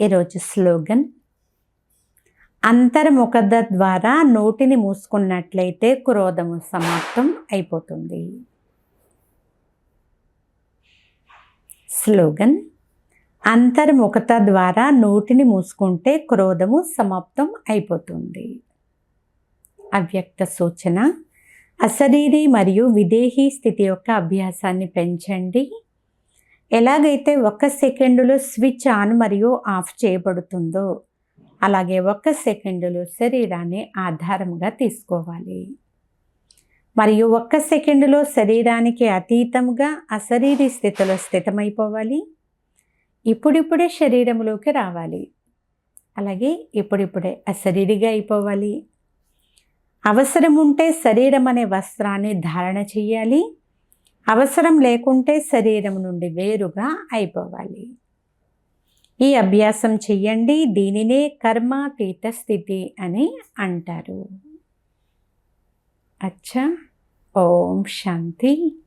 ఈరోజు స్లోగన్. అంతర్ముఖద ద్వారా నోటిని మూసుకున్నట్లయితే క్రోధము సమాప్తం అయిపోతుంది. స్లోగన్. అంతర్ముఖత ద్వారా నోటిని మూసుకుంటే క్రోధము సమాప్తం అయిపోతుంది. అవ్యక్త సూచన. అశరీరి మరియు విదేహీ స్థితి యొక్క అభ్యాసాన్ని పెంచండి. ఎలాగైతే ఒక సెకండులో స్విచ్ ఆన్ మరియు ఆఫ్ చేయబడుతుందో అలాగే ఒక సెకండులో శరీరాన్ని ఆధారంగా తీసుకోవాలి. మరియు ఒక్క సెకండులో శరీరానికి అతీతంగా అశరీరి స్థితిలో స్థితమైపోవాలి. ఇప్పుడిప్పుడే శరీరంలోకి రావాలి. అలాగే ఇప్పుడిప్పుడే అశరీరిగా అయిపోవాలి. అవసరం ఉంటే శరీరం అనే వస్త్రాన్ని ధారణ చేయాలి. అవసరం లేకుంటే శరీరం నుండి వేరుగా అయిపోవాలి. ఈ అభ్యాసం చెయ్యండి దీనినే కర్మాతీత స్థితి అని అంటారు. అచ్చా ఓం శాంతి.